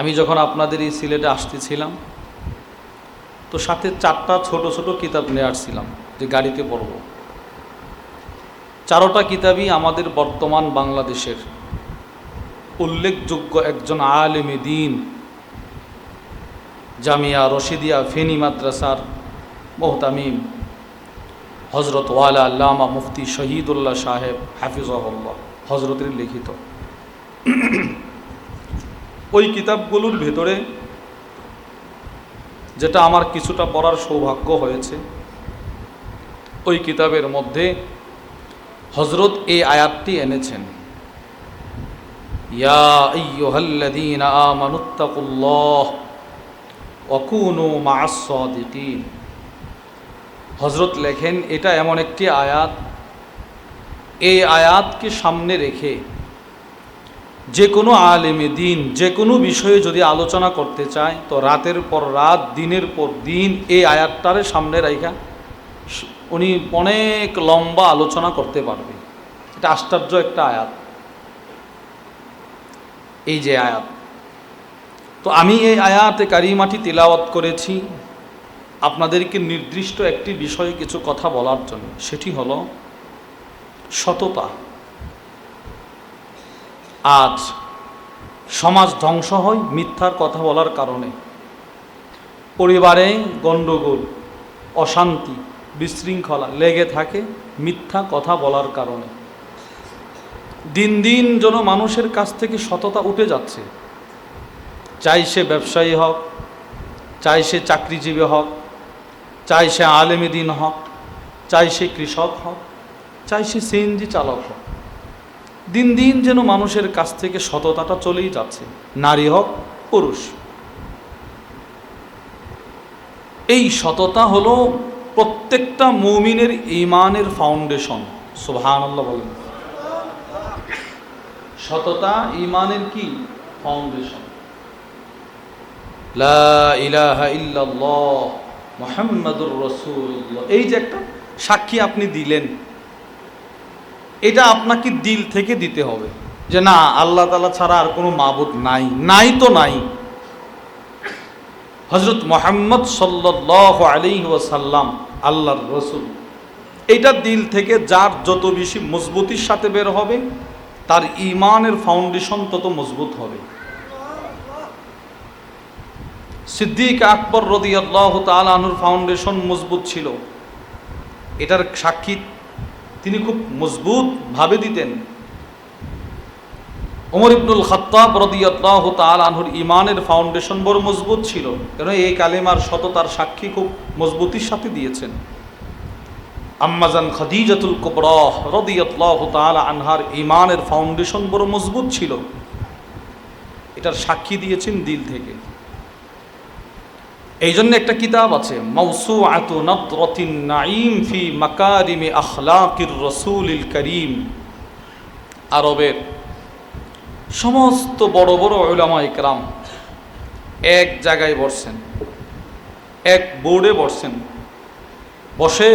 আমি যখন আপনাদের এই সিলেটে আসতেছিলাম, তো সাথে চারটা ছোট ছোট কিতাব নিয়ে আসছিলাম যে গাড়িতে পড়ব চারোটা কিতাবই আমাদের বর্তমান বাংলাদেশের উল্লেখযোগ্য একজন আলেমে দিন, জামিয়া রশিদিয়া ফেনী মাদ্রাসার মোহতামিম হজরত ওয়ালা আল্লামা মুফতি শহীদুল্লাহ সাহেব হাফিজহল্লাহ হজরতের লিখিত। ওই কিতাবগুলোর ভেতরে যেটা আমার কিছুটা পড়ার সৌভাগ্য হয়েছে, ওই কিতাবের মধ্যে হজরত এই আয়াতটি এনেছেন। হজরত লেখেন, এটা এমন একটি আয়াত, এই আয়াতকে সামনে রেখে যে কোনো আলেমে দিন, যে কোনো বিষয়ে যদি আলোচনা করতে চায়, তো রাতের পর রাত, দিনের পর দিন এই আয়াতটারে সামনে রাখা উনি অনেক লম্বা আলোচনা করতে পারবে। এটা আশ্চর্য একটা আয়াত। এই যে আয়াত। তো আমি এই আয়াতে কারিমাটি তেলাওয়াত করেছি আপনাদেরকে নির্দিষ্ট একটি বিষয়ে কিছু কথা বলার জন্য। সেটি হলো সততা। আজ সমাজ ধ্বংস হয় মিথ্যার কথা বলার কারণে। পরিবারে গণ্ডগোল, অশান্তি, বিশৃঙ্খলা লেগে থাকে মিথ্যা কথা বলার কারণে। দিন দিন যেন মানুষের কাছ থেকে সততা উঠে যাচ্ছে। চাই সে ব্যবসায়ী হোক, চাই সে চাকরিজীবী হোক, চাই সে আলেমে দিন হোক, চাই সে কৃষক হোক, চাই সে সিএনজি চালক হোক। দিন দিন যেন মানুষের কাছ থেকে সততাটা চলেই যাচ্ছে, নারী হোক, পুরুষ। এই সততা হলো প্রত্যেকটা মৌমিনের ইমানের ফাউন্ডেশন আল্লাহ বলেন। সততা ইমানের কি? ফাউন্ডেশন। মুহাম্মাদুর রাসূলুল্লাহ। এই যে একটা সাক্ষী আপনি দিলেন এটা আপনাকে দিল থেকে দিতে হবে। যে না, আল্লাহ তালা ছাড়া আর কোনো মাবুদ নাই। নাই তো নাই। হজরত মোহাম্মদ সাল্লাহ আলী ওয়াসাল্লাম, আল্লাহর রসুল, এটা দিল থেকে যার যত বেশি মজবুতির সাথে বের হবে, তার ইমানের ফাউন্ডেশন তত মজবুত হবে। সিদ্দিক আকবর রদি আল্লাহ তালানুর ফাউন্ডেশন মজবুত ছিল। এটার সাক্ষী তিনি খুব মজবুত ভাবে দিতেন। ওমর ইবনুল খত্তাব রদিয়াল্লাহ তাল আনহুর ইমানের ফাউন্ডেশন বড় মজবুত ছিল, কেন এই কালেমার সততার সাক্ষী খুব মজবুতির সাথে দিয়েছেন। আম্মাজান খাদিজাতুল কুবরাহ রদিয়াল্লাহ তাল আনহার ইমানের ফাউন্ডেশন বড় মজবুত ছিল। এটার সাক্ষী দিয়েছেন দিল থেকে। এই জন্য একটা কিতাব আছে মৌসু আতু ফি মাকারিমে আখলাকির রসুলিল করিম। আরবের সমস্ত বড় বড় ওলামা ইকরাম এক জায়গায় বসছেন, এক বোর্ডে বসছেন। বসে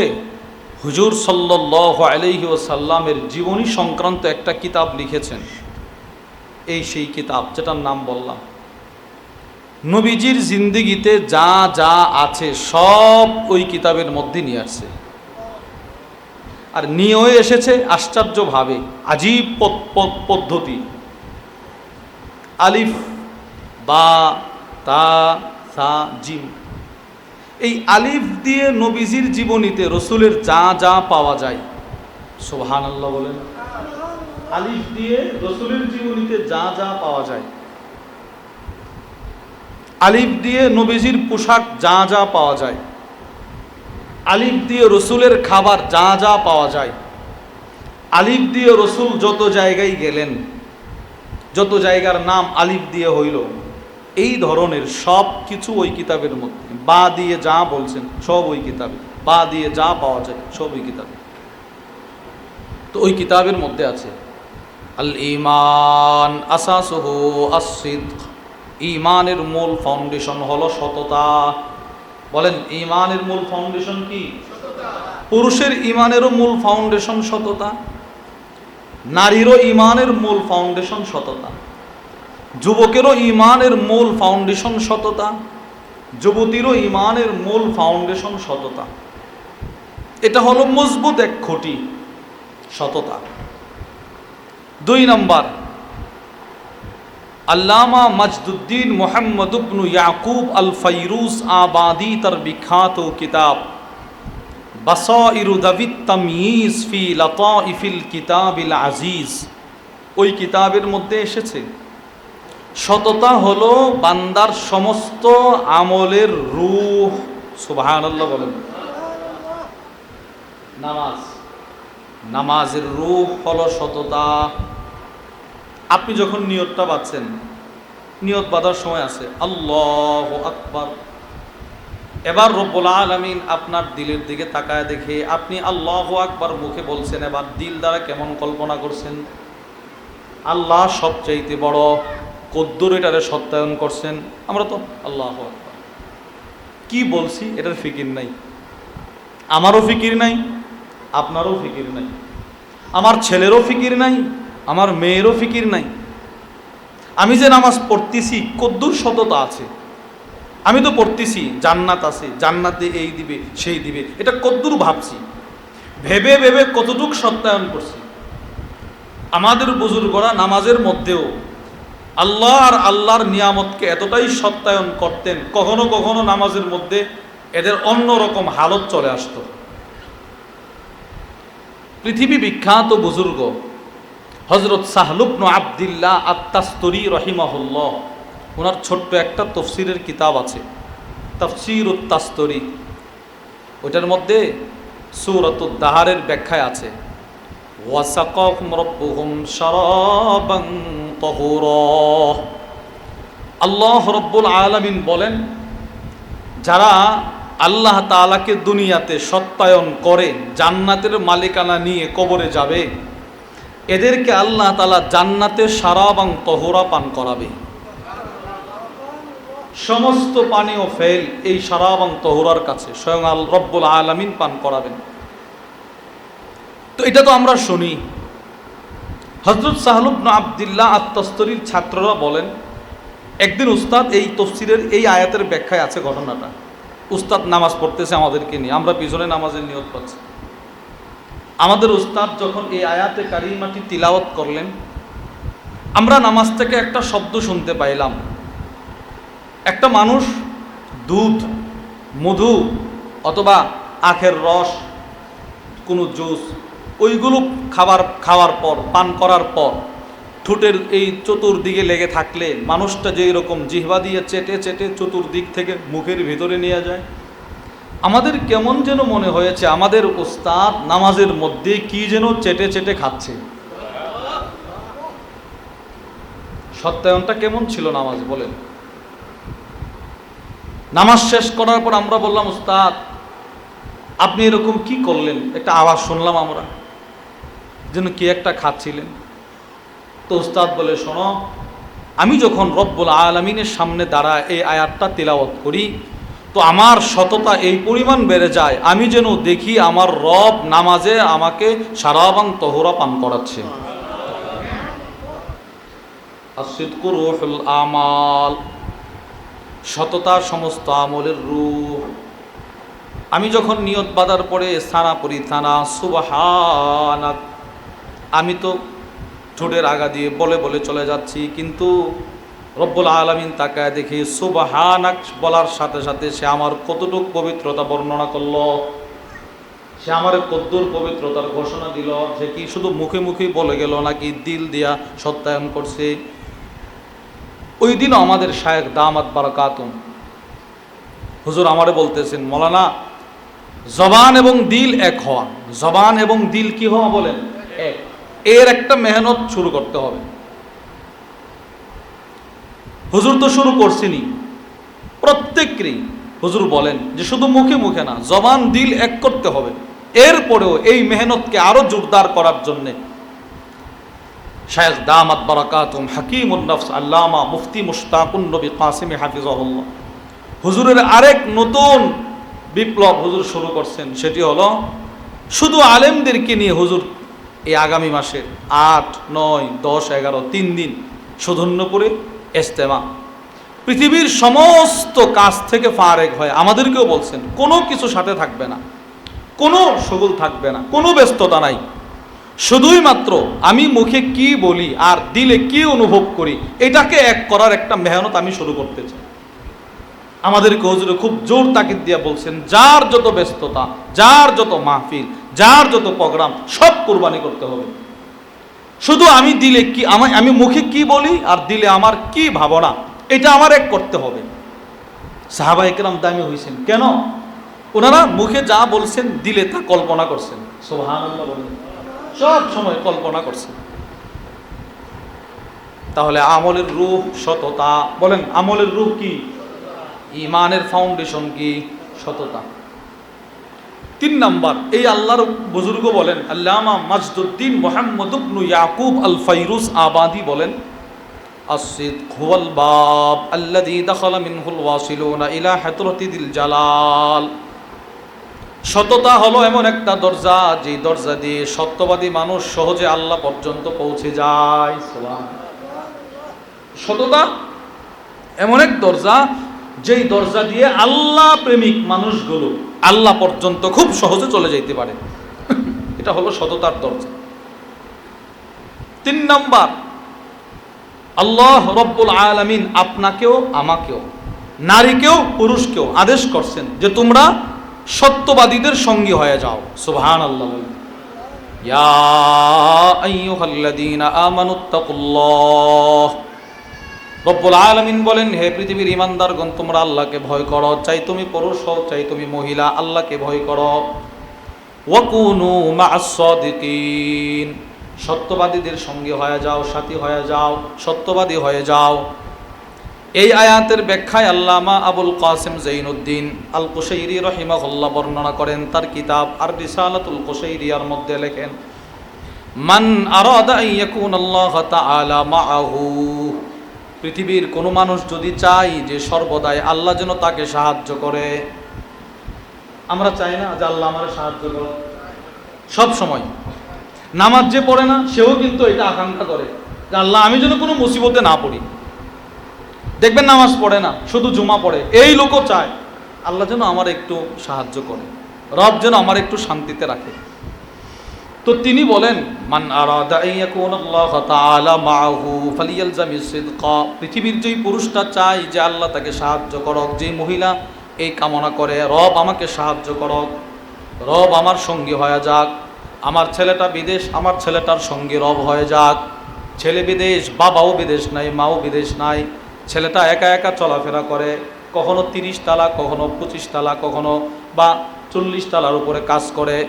হুজুর সাল্লাহ আলহি ওসাল্লামের জীবনী সংক্রান্ত একটা কিতাব লিখেছেন। এই সেই কিতাব যেটার নাম বললাম। নবীজির জিন্দিগিতে যা যা আছে সব ওই কিতাবের মধ্যে নিয়ে আসছে। আর নিয়েও এসেছে আশ্চর্যভাবে, আজীব পদ্ধতি। আলিফ, বা, তা, সা, জিম। এই আলিফ দিয়ে নবীজির জীবনীতে রসুলের যা যা পাওয়া যায়। সোহান আল্লাহ বলেন। আলিফ দিয়ে রসুলের জীবনীতে যা যা পাওয়া যায়। আলিফ দিয়ে নবীজির পোশাক যা যা পাওয়া যায়। আলিফ দিয়ে রসুলের খাবার যা যা পাওয়া যায়। আলিফ দিয়ে রসুল যত জায়গায় গেলেন, যত জায়গার নাম আলিফ দিয়ে হইল, এই ধরনের সব কিছু ওই কিতাবের মধ্যে। বা দিয়ে যা বলছেন, সব ওই কিতাবে। বা দিয়ে যা পাওয়া যায়, সব ওই কিতাবে। তো ওই কিতাবের মধ্যে আছে আল ইমান আসাসহ আসিদ ইমানের মূল ফাউন্ডেশন হলো সততা। বলেন ইমানের মূল ফাউন্ডেশন কি? পুরুষের ইমানেরও মূল ফাউন্ডেশন সততা। নারীরও ইমানের মূল ফাউন্ডেশন সততা। যুবকেরও ইমানের মূল ফাউন্ডেশন সততা। যুবতীরও ইমানের মূল ফাউন্ডেশন সততা। এটা হলো মজবুত এক খুঁটি সততা। দুই নম্বর আল্লামা মজদুদ্দিন মোহাম্মদ ইবনু ইয়াকুব আল ফাইরুস আবাদি তার বিখ্যাত কিতাব। বাসাইরু দাবিত তামিজ ফি লাতাইফিল কিতাবিল আজিজ। ওই কিতাবের মধ্যে এসেছে, সততা হলো বান্দার সমস্ত আমলের রূহ। বলেন। নামাজ। নামাজের রূপ হলো সততা। আপনি যখন নিয়তটা বাঁধছেন, নিয়ত বাঁধার সময় আছে, আল্লাহ আকবার। এবার রব্বুল আলমিন আপনার দিলের দিকে তাকায় দেখে আপনি আল্লাহ আকবার মুখে বলছেন, এবার দিল দ্বারা কেমন কল্পনা করছেন? আল্লাহ সবচাইতে বড় কদ্দুর এটারে সত্যায়ন করছেন। আমরা তো আল্লাহ আকবার। কি বলছি, এটার ফিকির নাই। আমারও ফিকির নাই, আপনারও ফিকির নাই। আমার ছেলেরও ফিকির নাই আমার মেয়েরও ফিকির নাই। আমি যে নামাজ পড়তেছি, কদ্দুর সততা আছে। আমি তো পড়তেছি, জান্নাত আছে, জান্নাতে এই দিবে, সেই দিবে। এটা কদ্দুর ভাবছি। ভেবে ভেবে কতটুক সত্যায়ন করছি। আমাদের বুজুর্গরা নামাজের মধ্যেও আল্লাহ আর আল্লাহর নিয়ামতকে এতটাই সত্যায়ন করতেন, কখনো কখনো নামাজের মধ্যে এদের অন্যরকম হালত চলে আসতো। পৃথিবী বিখ্যাত বুজুর্গ হজরত সাহলুবন আবদুল্লাহ আত্মাস্তরি রহিমাহুল্লাহ, ওনার ছোট্ট একটা তফসিরের কিতাব আছে তফসির উত্তাস্তরি ওইটার মধ্যে সুরত দাহারের ব্যাখ্যায় আছে আল্লাহ রব্বুল আলামিন বলেন, যারা আল্লাহ তাআলাকে দুনিয়াতে সত্যায়ন করে, জান্নাতের মালিকানা নিয়ে কবরে যাবে এদেরকে আল্লাহ তাআলা জান্নাতে সারাবাং তহরা পান করাবে। সমস্ত পানীয় ফেল এই সারাবাং তহরার কাছে স্বয়ং আল রব্বুল আলামিন পান করাবেন। তো এটা তো আমরা শুনি। হজরত সাহলুব আবদুল্লাহ আত্মস্তরীর ছাত্ররা বলেন, একদিন উস্তাদ, এই তফসিরের এই আয়াতের ব্যাখ্যায় আছে ঘটনাটা। উস্তাদ নামাজ পড়তেছে আমাদেরকে নিয়ে, আমরা পিছনে নামাজের নিয়ত পাচ্ছি। আমাদের উস্তাদ যখন এই আয়াতে কারিমাটি তিলাওয়াত করলেন, আমরা নামাজ থেকে একটা শব্দ শুনতে পাইলাম। একটা মানুষ দুধ, মধু অথবা আখের রস, কোনো জুস, ওইগুলো খাবার, খাওয়ার পর, পান করার পর, ঠোঁটের এই চতুর্দিকে লেগে থাকলে মানুষটা যেই রকম জিহ্বা দিয়ে চেটে চেটে চতুর্দিক থেকে মুখের ভিতরে নিয়ে যায়। আমাদের কেমন যেন মনে হয়েছে, আমাদের ওস্তাদ নামাজের মধ্যে কি যেন চেটে চেটে খাচ্ছে। সত্যায়নটা কেমন ছিল নামাজ, বলেন। নামাজ শেষ করার পর আমরা বললাম উস্তাদ আপনি এরকম কি করলেন? একটা আওয়াজ শুনলাম আমরা, যেন কি একটা খাচ্ছিলেন। তো উস্তাদ বলে, শোনো, আমি যখন রব্বুল আলমিনের সামনে দাঁড়া এই আয়াতটা তিলাওয়াত করি তো আমার সততা এই পরিমাণ বেড়ে যায়, আমি যেন দেখি আমার রব নামাজে আমাকে সারাবাং তহরা পান করাচ্ছে। আমাল সততা সমস্ত আমলের রূপ। আমি যখন নিয়ত বাদার পরে সানা পরি থানা সুবাহানা আমি তো ঠোঁটের আগা দিয়ে বলে বলে চলে যাচ্ছি, কিন্তু রব্বুল আলমিন তাকায় দেখি সুবাহানাক বলার সাথে সাথে সে আমার কতটুক পবিত্রতা বর্ণনা করল। সে আমার কদ্দুর পবিত্রতার ঘোষণা দিল সে কি শুধু মুখে মুখেই বলে গেল নাকি দিল দিয়া সত্যায়ন করছে। ওই দিনও আমাদের শায়েক দামাত বারাকাতুম হুজুর আমারে বলতেছেন, মৌলানা, জবান এবং দিল এক হওয়া। জবান এবং দিল কি হওয়া বলেন? এক। এর একটা মেহনত শুরু করতে হবে। হুজুর তো শুরু করছেনি। প্রত্যেকেরই হুজুর বলেন যে শুধু মুখে মুখে না, জবান, দিল এক করতে হবে। এরপরেও এই মেহনতকে আরও জোরদার করার জন্যে। শায়েখ দামাত বারাকাতুম হাকিম নফস আল্লামা মুফতি মুশতাকুন নবী কাসিম হাফিজাহুল্লাহ। হুজুরের আরেক নতুন বিপ্লব হুজুর শুরু করছেন, সেটি হলো শুধু আলেমদেরকে নিয়ে হুজুর এই আগামী মাসে আট, নয়, দশ, এগারো, তিন দিন সুধন্যপুরে এস্তেমা পৃথিবীর সমস্ত কাজ থেকে ফারেক হয়। আমাদেরকেও বলছেন, কোনো কিছু সাথে থাকবে না। কোনো সগুল থাকবে না, কোনো ব্যস্ততা নাই। শুধুই মাত্র আমি মুখে কি বলি আর দিলে কি অনুভব করি, এটাকে এক করার একটা মেহনত আমি শুরু করতে চাই। আমাদেরকে হুজুরে খুব জোর তাকিদ দিয়ে বলছেন, যার যত ব্যস্ততা, যার যত মাহফিল, যার যত প্রোগ্রাম, সব কোরবানি করতে হবে। শুধু আমি দিলে কি, আমি আমি মুখে কি বলি আর দিলে আমার কি ভাবনা? এটা আমার এক করতে হবে। সাহাবা একরাম দামি হয়েছেন কেন? ওনারা মুখে যা বলছেন, দিলে তা কল্পনা করছেন। সব সময় কল্পনা করছেন। তাহলে আমলের রূপ, সততা, বলেন, আমলের রূপ কি? ইমানের ফাউন্ডেশন কি? সততা। তিন নাম্বার, এই আল্লাহর বুজুর্গ বলেন, আল্লামা মাজদুদ্দিন মোহাম্মদ ইয়াকুব আল ফাইরুস আবাদি বলেন আসিদ হুয়াল বাব আল্লাদি দখলা মিনহুল ওয়াসিলুনা ইলা হাতরতিদিল জালাল। সততা হলো এমন একটা দরজা, যে দরজা দিয়ে সত্যবাদী মানুষ সহজে আল্লাহ পর্যন্ত পৌঁছে যায়। সততা এমন এক দরজা যেই দরজা দিয়ে আল্লাহ প্রেমিক মানুষগুলো আল্লাহ পর্যন্ত খুব সহজে চলে যেতে পারে। এটা হলো সততার দরজা। তিন নম্বর, আল্লাহ রব্বুল আলামিন আপনাকেও, আমাকেও, নারীকেও, পুরুষকেও আদেশ করছেন যে তোমরা সত্যবাদীদের সঙ্গী হয়ে যাও। সুবহান আল্লাহ। ইয়া আইয়ুহাল্লাযীনা আমানুত্তাকুল্লাহ রব্বুল আলামিন বলেন, হে পৃথিবীর ইমানদারগণ তোমরা আল্লাহকে ভয় করো। চাই তুমি পুরুষ হও, চাই তুমি মহিলা, আল্লাহকে ভয় করো। ওয়াকুনু মা'আস সাদিকিন। সত্যবাদীদের সঙ্গে হয়ে যাও, সাথী হয়ে যাও, সত্যবাদী হয়ে যাও। এই আয়াতের ব্যাখ্যায় আল্লামা আবুল কাসিম জৈনুদ্দিন আল কুশৈরি রহিমাহুল্লাহ বর্ণনা করেন, তার কিতাব আর রিসালাতুল কুশৈরিয়ার মধ্যে লেখেন, মান আরাদা ইয়াকুন আল্লাহ তাআলা মাআহু। পৃথিবীর কোনো মানুষ যদি চাই যে সর্বদাই আল্লাহ যেন তাকে সাহায্য করে। আমরা চাই না যে আল্লাহ আমার সাহায্য করো সব সময়। নামাজ যে পড়ে না, সেও কিন্তু এটা আকাঙ্ক্ষা করে যে আল্লাহ, আমি যেন কোনো মুসিবতে না পড়ি। দেখবেন নামাজ পড়ে না, শুধু জুমা পড়ে। এই লোকও চায় আল্লাহ যেন আমার একটু সাহায্য করে। রব যেন আমার একটু শান্তিতে রাখে। তো তিনি বলেন, মান পৃথিবীর যেই পুরুষটা চায় যে আল্লাহ তাকে সাহায্য করক, যেই মহিলা এই কামনা করে, রব, আমাকে সাহায্য করক। রব আমার সঙ্গী হয়ে যাক। আমার ছেলেটা বিদেশ, আমার ছেলেটার সঙ্গী রব হয়ে যাক। ছেলে বিদেশ, বাবাও বিদেশ নাই, মাও বিদেশ নাই। ছেলেটা একা একা চলাফেরা করে। কখনো তিরিশ তালা, কখনো পঁচিশ তালা, কখনো বা চল্লিশ তালার উপরে কাজ করে।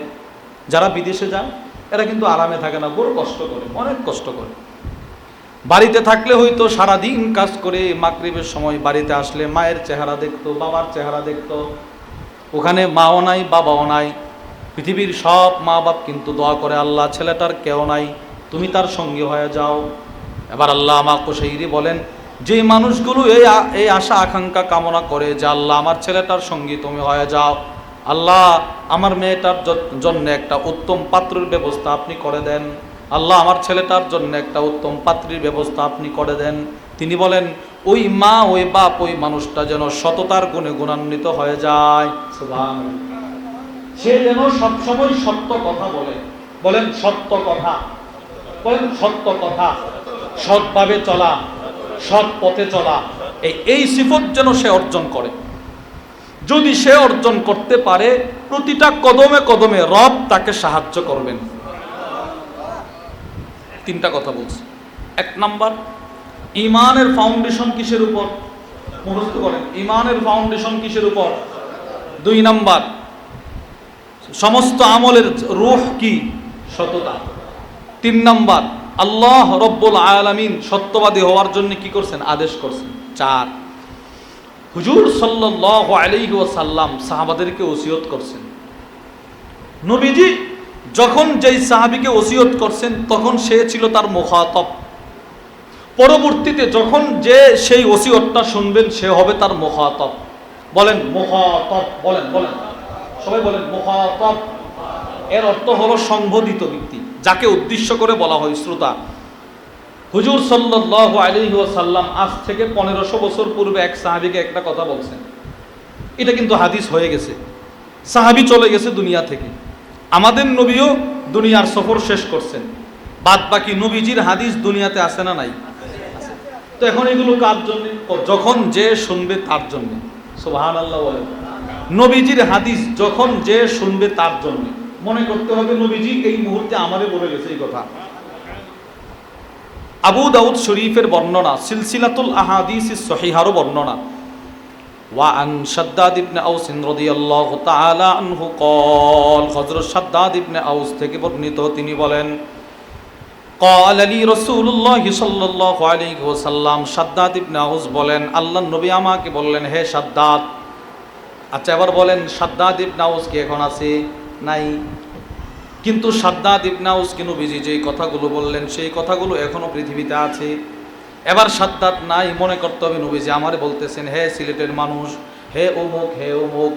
যারা বিদেশে যায় এরা কিন্তু আরামে থাকে না, বড় কষ্ট করে, অনেক কষ্ট করে। বাড়িতে থাকলে হয়তো সারাদিন কাজ করে মাকরিবের সময় বাড়িতে আসলে মায়ের চেহারা দেখতো, বাবার চেহারা দেখতো। ওখানে মাও নাই, বাবাও নাই। পৃথিবীর সব মা বাপ কিন্তু দোয়া করে, আল্লাহ, ছেলেটার কেউ নাই, তুমি তার সঙ্গী হয়ে যাও। এবার আল্লাহ আমা কোশাইরি বলেন, যে মানুষগুলো এই এই আশা, আকাঙ্ক্ষা, কামনা করে যে আল্লাহ, আমার ছেলেটার সঙ্গী তুমি হয়ে যাও আল্লাহ, আমার মেয়েটার জন্য একটা উত্তম পাত্রের ব্যবস্থা আপনি করে দেন। আল্লাহ, আমার ছেলেটার জন্য একটা উত্তম পাত্রীর ব্যবস্থা আপনি করে দেন। তিনি বলেন, ওই মা, ওই বাপ, ওই মানুষটা যেন সততার গুণে গুণান্বিত হয়ে যায়। সে যেন সবসময় সত্য কথা বলে। বলেন, সত্য কথা। বলেন, সত্য কথা। সৎভাবে চলা সৎ পথে চলা, এই এই সিফত যেন সে অর্জন করে। যদি সে অর্জন করতে পারে, প্রতিটা কদমে কদমে রব তাকে সাহায্য করবেন। তিনটা কথা বলছি। এক নাম্বার, ইমানের ফাউন্ডেশন কিসের উপর? মুখস্থ করেন, ইমানের ফাউন্ডেশন কিসের উপর? দুই নাম্বার, সমস্ত আমলের রূহ কি? সততা। তিন নাম্বার, আল্লাহ রব্বুল আলামিন সত্যবাদী হওয়ার জন্য কি করছেন? আদেশ করছেন। চার হুজুর সাল্লাল্লাহু আলাইহি ওয়াসাল্লাম সাহাবাদেরকে ওসিয়ত করছেন। নবীজি যখন যেই সাহাবীকে ওসিয়ত করছেন, তখন সে ছিল তার মুখাতব। পরবর্তীতে যখন যে সেই ওসিয়তটা শুনবেন, সে হবে তার মুখাতব। বলেন মুখাতব, বলেন বলেন। সবাই বলেন, মুখাতব। এর অর্থ হলো সংবোধিত ব্যক্তি, যাকে উদ্দেশ্য করে বলা হয় শ্রোতা। হুজুর সাল্লাহ আলাইহি ওয়াসাল্লাম আজ থেকে পনেরোশো বছর পূর্বে এক সাহাবিকে একটা কথা বলছেন। এটা কিন্তু হাদিস হয়ে গেছে। সাহাবি চলে গেছে দুনিয়া থেকে। আমাদের নবীও দুনিয়ার সফর শেষ করছেন। বাদ বাকি নবীজির হাদিস দুনিয়াতে আসে না নাই? তো এখন এগুলো কার জন্য? যখন যে শুনবে তার জন্য। সোহান আল্লাহ বলেন। নবীজির হাদিস যখন যে শুনবে তার জন্য। মনে করতে হবে নবীজি এই মুহূর্তে আমারে বলে গেছে এই কথা। আবু দাউদ শরীফের বর্ণনা সিলসিলাতুল আহাদিস সহিহারও বর্ণনা وعن شداد بن أوس رضي الله تعالى عنه قال হযরত শাদ্দাদ ইবনে আউস থেকে বর্ণিত তিনি বলেন قال لي رسول الله صلى الله عليه وسلم শাদ্দাদ ইবনে আউস বলেন আল্লাহর নবী আমাকে বললেন হে শাদ্দাদ আচ্ছা এবার বলেন শাদ্দাদ ইবনে আউস কি এখন আছে নাই কিন্তু সাদ্দাদ ইবনাউস কেন বিজি যেই কথাগুলো বললেন, সেই কথাগুলো এখনও পৃথিবীতে আছে। এবার সাদ্দাত নাই, মনে করতে হবে নবীজি আমারে বলতেছেন, হে সিলেটের মানুষ, হে অমুক হে অমুক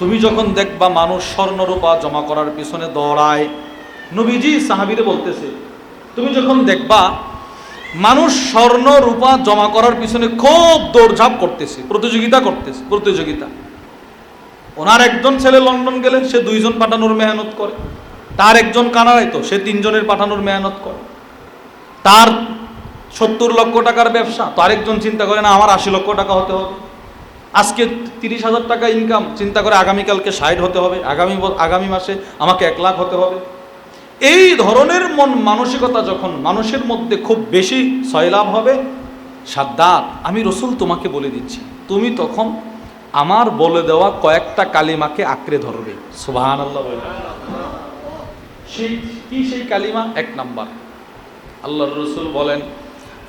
তুমি যখন দেখবা মানুষ স্বর্ণরূপা জমা করার পিছনে দৌড়ায়, নবীজি সাহাবিরে বলতেছে, তুমি যখন দেখবা মানুষ স্বর্ণ, রূপা জমা করার পিছনে খুব দৌড়ঝাঁপ করতেছে, প্রতিযোগিতা করতেছে, প্রতিযোগিতা। ওনার একজন ছেলে লন্ডন গেলে, সে দুইজন পাঠানোর মেহনত করে। তার একজন কানাডায় তো, সে তিনজনের পাঠানোর মেহনত করে। তার সত্তর লক্ষ টাকার ব্যবসা, তো আরেকজন চিন্তা করে, না, আমার আশি লক্ষ টাকা হতে হবে। আজকে তিরিশ হাজার টাকা ইনকাম চিন্তা করে আগামীকালকে ষাট হতে হবে। আগামী আগামী মাসে আমাকে এক লাখ হতে হবে। এই ধরনের মন মানসিকতা যখন মানুষের মধ্যে খুব বেশি সয়লাভ হবে, সাদ্দাত, আমি রসুল তোমাকে বলে দিচ্ছি, তুমি তখন আমার বলে দেওয়া কয়েকটা কালিমাকে আঁকড়ে ধরবে। সুবাহান আল্লাহ সেই, কি সেই কালিমা? এক নাম্বার। আল্লাহ রসুল বলেন,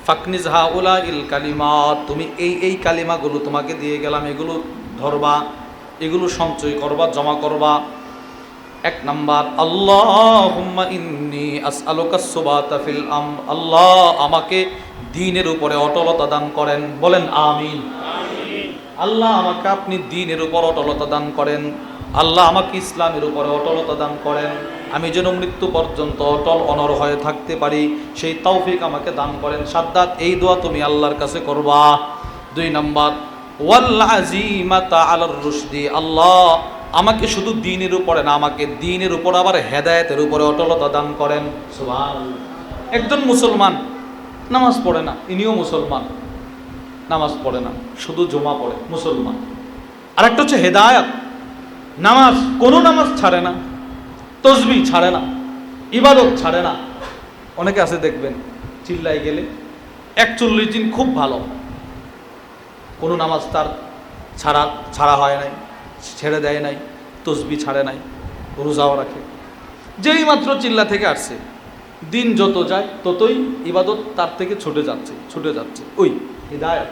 ফাকনিজ হা উলা ইল কালিমা তুমি এই এই কালিমাগুলো তোমাকে দিয়ে গেলাম, এগুলো ধরবা, এগুলো সঞ্চয় করবা, জমা করবা। এক নাম্বার আল্লাহ ইন্নি আসআলুকা ফিল আম আল্লাহ আমাকে দিনের উপরে অটলতা দান করেন। বলেন, আমিন। আল্লাহ আমাকে, আপনি দিনের উপর অটলতা দান করেন। আল্লাহ আমাকে ইসলামের উপরে অটলতা দান করেন। আমি যেন মৃত্যু পর্যন্ত অটল অনর হয়ে থাকতে পারি, সেই তৌফিক আমাকে দান করেন। সাদ্দাত, এই দোয়া তুমি আল্লাহর কাছে করবা। দুই নাম্বার, ওয়াল আজিমাতা আল্লাহ আমাকে শুধু দিনের উপরে না, আমাকে দিনের উপর আবার হেদায়েতের উপরে অটলতা দান করেন। একজন মুসলমান নামাজ পড়ে না, ইনিও মুসলমান নামাজ পড়ে না, শুধু জমা পড়ে, মুসলমান। আর একটা হচ্ছে হেদায়ত। নামাজ, কোনো নামাজ ছাড়ে না, তসবি ছাড়ে না, ইবাদত ছাড়ে না। অনেকে আছে দেখবেন চিল্লাই গেলে একচল্লিশ দিন খুব ভালো। কোনো নামাজ তার ছাড়া ছাড়া হয় নাই। ছেড়ে দেয় নাই, তসবি ছাড়ে নাই, রোজাও রাখে। যেই মাত্র চিল্লা থেকে আসছে, দিন যত যায় ততই ইবাদত তার থেকে ছুটে যাচ্ছে ছুটে যাচ্ছে। ওই, হৃদায়ত।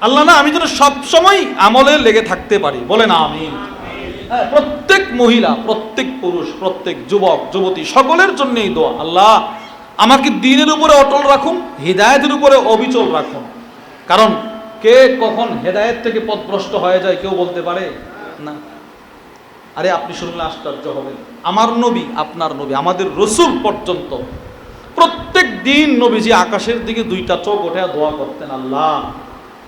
আল্লাহ না, আমি যেন সবসময় আমলে লেগে থাকতে পারি। বলেন আমি প্রত্যেক মহিলা, প্রত্যেক পুরুষ, প্রত্যেক যুবক, যুবতী, সকলের জন্যই দোয়া। আল্লাহ, আমাকে দিনের উপরে অটল রাখুন, হৃদায়তের উপরে অবিচল রাখুন। কারণ কে কখন হেদায়েত থেকে পথভ্রষ্ট হয়ে যায় কেউ বলতে পারে? না। আরে আপনি শুনলে আশ্চর্য হবেন। আমার নবী, আপনার নবী, আমাদের রসুল পর্যন্ত প্রত্যেক দিন নবীজি আকাশের দিকে দুইটা চোখ ওঠে দোয়া করতেন, আল্লাহ,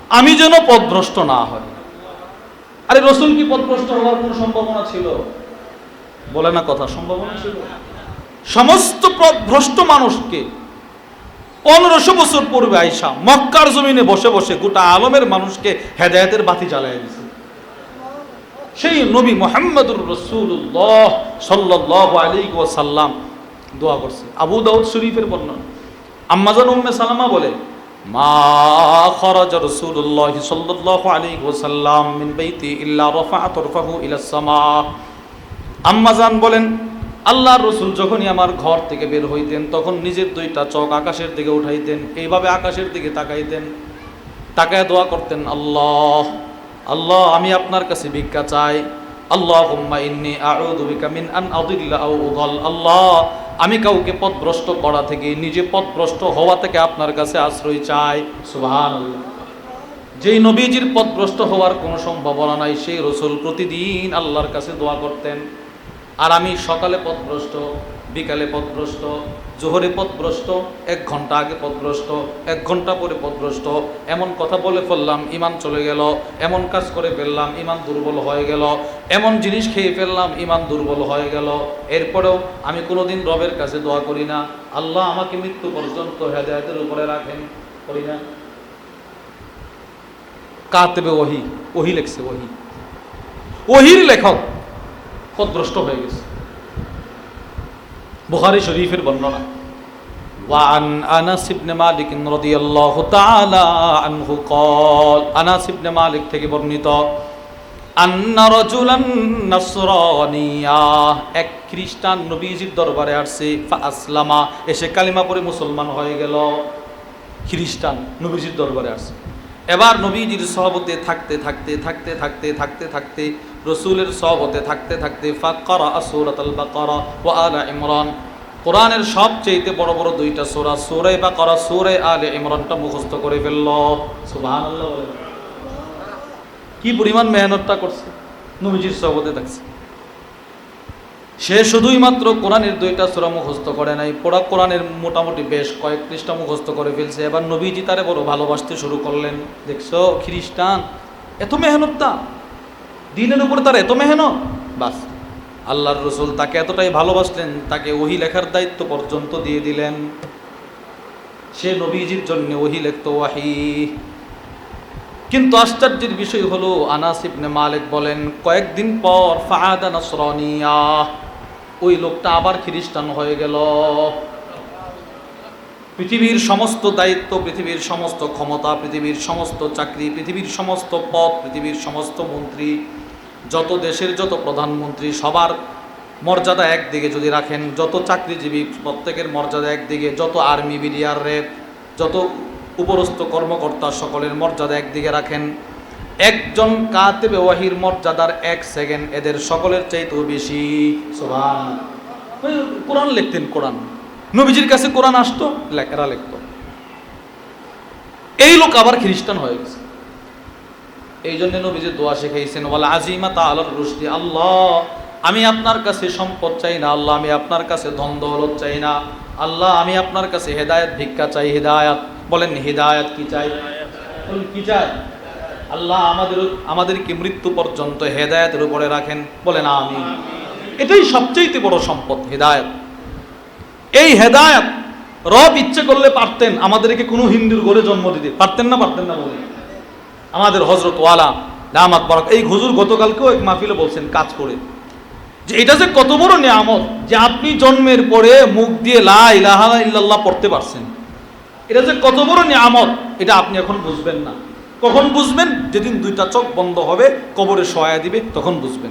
আমি যেন পথভ্রষ্ট না হয় আরে রসুল কি পথভ্রষ্ট হওয়ার কোনো সম্ভাবনা ছিল? বলে না কথা, সম্ভাবনা ছিল? সমস্ত ভ্রষ্ট মানুষকে পনেরোশো বছর পূর্বে আইসা মক্কার জমিনে বসে বসে গোটা আলমের মানুষকে হেদায়তের বাতি জ্বালাই দিছে। সেই নবী মোহাম্মদুর রসুল্লাহ সাল্লাহ আলী ওয়াসাল্লাম দোয়া করছে। আবু দাউদ শরীফের বর্ণনা। আম্মাজান উম্মে সালামা বলে, মা আম্মাজান বলেন আল্লাহর রসুল যখনই আমার ঘর থেকে বের হইতেন, তখন নিজের দুইটা চোখ আকাশের দিকে উঠাইতেন, এইভাবে আকাশের দিকে তাকাইতেন। তাকায় দোয়া করতেন, আল্লাহ আল্লাহ, আমি আপনার কাছে ভিক্ষা চাই। আল্লাহ ইন্নি মিন আন আদিল্লা আও আল্লাহ, আমি কাউকে পথভ্রষ্ট করা থেকে, নিজে পথভ্রষ্ট হওয়া থেকে আপনার কাছে আশ্রয় চাই। সুবহানাল্লাহ। যেই নবীজির পথভ্রষ্ট হওয়ার কোনো সম্ভাবনা নাই, সেই রসুল প্রতিদিন আল্লাহর কাছে দোয়া করতেন। আর আমি সকালে পথভ্রষ্ট, বিকালে পথভ্রষ্ট, জোহরে পথভ্রষ্ট, এক ঘণ্টা আগে পথভ্রষ্ট, এক ঘণ্টা পরে পথভ্রষ্ট, এমন কথা বলে ফেললাম, ইমান চলে গেল, এমন কাজ করে ফেললাম, ইমান দুর্বল হয়ে গেল, এমন জিনিস খেয়ে ফেললাম, ইমান দুর্বল হয়ে গেল। এরপরেও আমি কোনোদিন রবের কাছে দোয়া করি না। আল্লাহ আমাকে মৃত্যু পর্যন্ত হেদায়তের উপরে রাখেন, করি না। কাতেবে ওহি ওহি লেখছে, ওহি। ওহির লেখক পথভ্রষ্ট হয়ে গেছে বুখারী শরীফের বর্ণনা وعن انس بن مالك رضي الله تعالى عنه قال انس بن مالك থেকে বর্ণিত أن رجلا نصرانيا এক খ্রিস্টান নবীজির দরবারে আসছে ফাসলামা এসে কালিমা পড়ে মুসলমান হয়ে গেল খ্রিস্টান নবীজির দরবারে আসছে এবার নবীজির সহবতে থাকতে থাকতে থাকতে থাকতে থাকতে থাকতে রসুলের সহবতে থাকতে থাকতে ফাকরা সুরাত বাকারা ও আলা ইমরান। কোরআনের সবচেয়ে বড় বড় দুইটা সোরা সুরে বা করা সুরে আলে ইমরানটা মুখস্থ করে ফেলল। বলেন। কি পরিমাণ মেহনতটা করছে? নবীজির সহবতে থাকছে। সে শুধুই মাত্র কোরআনের দুইটা সূরা মুখস্থ করে নাই পোড়া কোরআনের মোটামুটি বেশ কয়েক পৃষ্ঠা মুখস্থ করে ফেলছে। এবার নবীজি তারে বড় ভালোবাসতে শুরু করলেন। দেখছ, খ্রিস্টান, এত মেহনতটা। দিনের উপরে তার এত মেহনত? বাস। আল্লাহর রসুল তাকে এতটাই ভালোবাসলেন তাকে ওহি লেখার দায়িত্ব পর্যন্ত দিয়ে দিলেন। সে নবীজির জন্য ওহি লেখত ওয়াহি। কিন্তু আশ্চর্যের বিষয় হলো আনাস ইবনে মালিক বলেন কয়েকদিন পর ফাহাদা নাসরানিয়া ওই লোকটা আবার খ্রিস্টান হয়ে গেল। পৃথিবীর সমস্ত দায়িত্ব, পৃথিবীর সমস্ত ক্ষমতা, পৃথিবীর সমস্ত চাকরি, পৃথিবীর সমস্ত পদ, পৃথিবীর সমস্ত মন্ত্রী, যত দেশের যত প্রধানমন্ত্রী, সবার মর্যাদা একদিকে যদি রাখেন, যত চাকরিজীবী, প্রত্যেকের মর্যাদা একদিকে, যত আর্মি বিডিআর রেপ যত উপরস্থ কর্মকর্তা সকলের মর্যাদা একদিকে রাখেন। একজন কাতেবে ওয়াহির মর্যাদার এক সেকেন্ড, এদের সকলের চাইতেও বেশি। কোরআন লিখতেন কোরআন। নবীজির কাছে কোরআন আসতো, লেখেরা লিখতো। এই লোক আবার খ্রিস্টান হয়ে গেছে। এই জন্য নবীজি দোয়া শিখাইছেন বলে আজিমা তা আলোর রুষ্টি আল্লাহ, আমি আপনার কাছে সম্পদ চাই না, আল্লাহ, আমি আপনার কাছে ধন দৌলত চাই না, আল্লাহ, আমি আপনার কাছে হেদায়ত, ভিক্ষা চাই, হেদায়াত। বলেন, হেদায়াত কি চাই? কি চাই? আল্লাহ, আমাদের, আমাদেরকে মৃত্যু পর্যন্ত হেদায়তের উপরে রাখেন। বলেন আমি এটাই সবচেয়ে বড় সম্পদ, হেদায়েত। এই হেদায়েত রব ইচ্ছে করলে পারতেন আমাদেরকে কোনো হিন্দুর ঘরে জন্ম দিতে। পারতেন না পারতেন না বলে। আমাদের হজরত ওয়ালা দামাত বরক, এই হুজুর গতকালকেও এক মাহফিলে বলছেন কাজ করে। যে এটা যে কত বড় নিয়ামত যে আপনি জন্মের পরে মুখ দিয়ে লা ইলাহা ইল্লাল্লাহ পড়তে পারছেন। এটা যে কত বড় নিয়ামত, এটা আপনি এখন বুঝবেন না। কখন বুঝবেন? যেদিন দুইটা চোখ বন্ধ হবে, কবরে সহায় দিবে, তখন বুঝবেন।